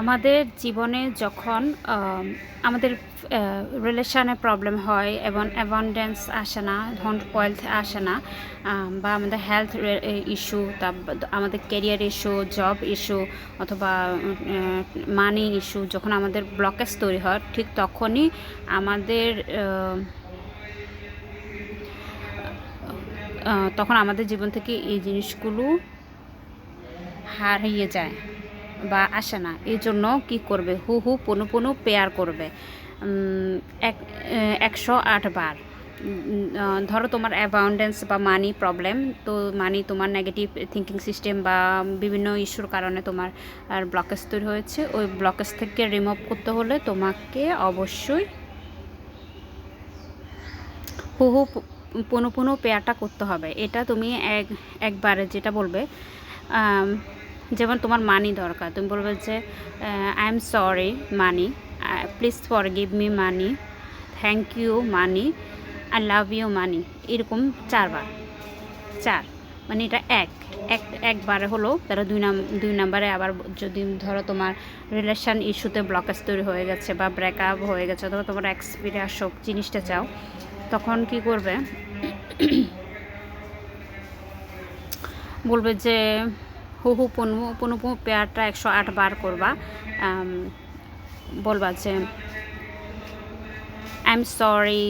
আমাদের জীবনে যখন আমাদের রিলেশনে প্রবলেম হয় এবং অ্যাবান্ডেন্স আসে না, ধন ওয়েলথ আসে না বা আমাদের হেলথ ইস্যু তা, আমাদের কেরিয়ার ইস্যু জব ইস্যু অথবা মানি ইস্যু যখন আমাদের ব্লকেজ তৈরি হয়, ঠিক তখনই আমাদের তখন আমাদের জীবন থেকে এই জিনিসগুলো হারিয়ে যায়। বা আসে না। এই জন্য কী করবে? হু হু, পুনু পুনু পেয়ার করবে। এক একশো আট বার। ধরো তোমার অ্যাবাউন্ডেন্স বা মানি প্রবলেম তো মানি তোমার নেগেটিভ থিঙ্কিং সিস্টেম বা বিভিন্ন ইস্যুর কারণে তোমার, আর ব্লকেজ তৈরি হয়েছে। ওই ব্লকেজ থেকে রিমুভ করতে হলে তোমাকে অবশ্যই হু হু পুনু পুনু পেয়ারটা করতে হবে। এটা তুমি এক, একবারে যেটা বলবে যেমন তোমার মানি দরকার। তুমি বলবে যে I am sorry money please for give me money thank you money I love you money এরকম চারবার। চার। মানে এটা এক। এক, একবারে হলো তারা দুই নাম, দুই নাম্বারে আবার যদি ধরো তোমার রিলেশান ইস্যুতে ব্লকেজ তৈরি হয়ে গেছে বা ব্রেকআপ হয়ে গেছে অথবা তোমার এক্সপিরিয়েন্স হোক জিনিসটা চাও, তখন কি করবে? বলবে যে হু হু পনু পনু পনু পেয়ারটা একশো আট বার করবা। বলবা যে আই এম সরি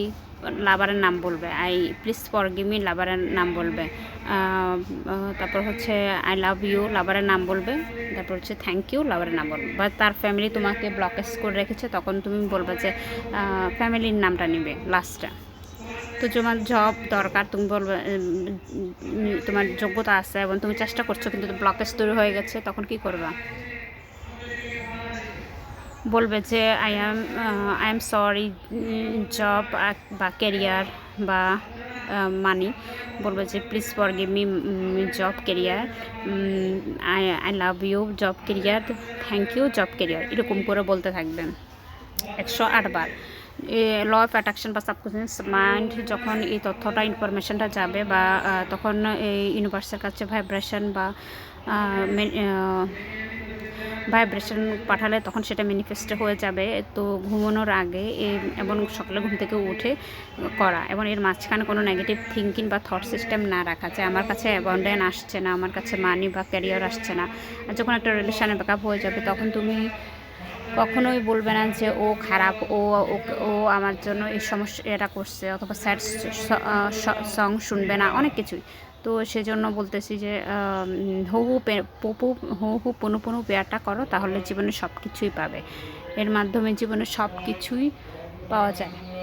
লাভারের নাম বলবে। আই প্লিজ ফর মি লাভারের নাম বলবে। তারপর হচ্ছে আই লাভ ইউ লাভারের নাম বলবে। তারপর হচ্ছে থ্যাংক ইউ লাভারের নাম বলবে। বা তার ফ্যামিলি তোমাকে ব্লকেজ করে রেখেছে। তখন তুমি বলবে যে ফ্যামিলির নামটা নিবে লাস্টটা তো তোমার জব দরকার, তুমি বলবে তোমার যোগ্যতা আছে এবং তুমি চেষ্টা করছ, কিন্তু ব্লকেজ তৈরি হয়ে গেছে, তখন কি করবা? বলবে যে I am I am sorry job বা ক্যারিয়ার বা মানি বলবে যে please for give me job career I I love you job career thank you job career এরকম করে বলতে থাকবেন। একশো আটবার ল অফ অ্যাট্রাকশন বা সাবকনসিয়াস মাইন্ড যখন এই তথ্যটা ইনফরমেশনটা যাবে বা তখন এই ইউনিভার্সের কাছে ভাইব্রেশন বা ভাইব্রেশন পাঠালে তখন সেটা ম্যানিফেস্ট হয়ে যাবে। তো ঘুমানোর আগে এবং সকালে ঘুম থেকে উঠে করা এবং এর মাঝখানে কোনো নেগেটিভ থিঙ্কিং বা থট সিস্টেম না রাখা যে আমার কাছে অ্যাবান্ডেন আসছে না, আমার কাছে মানি বা ক্যারিয়ার আসছে না। যখন একটা রিলেশনে ব্যাকআপ হয়ে যাবে, তখন তুমি কখনোই বলবে না যে ও খারাপ, ও, ও- আমার জন্য এই সমস্যা এটা করছে অথবা স্যাড সং শুনবে না, অনেক কিছুই। তো সেজন্য বলতেছি যে হু হু পে- হু হু পুনু পুনু পেয়ারটা করো, তাহলে জীবনে সব কিছুই পাবে। এর মাধ্যমে জীবনে সব কিছুই পাওয়া যায়।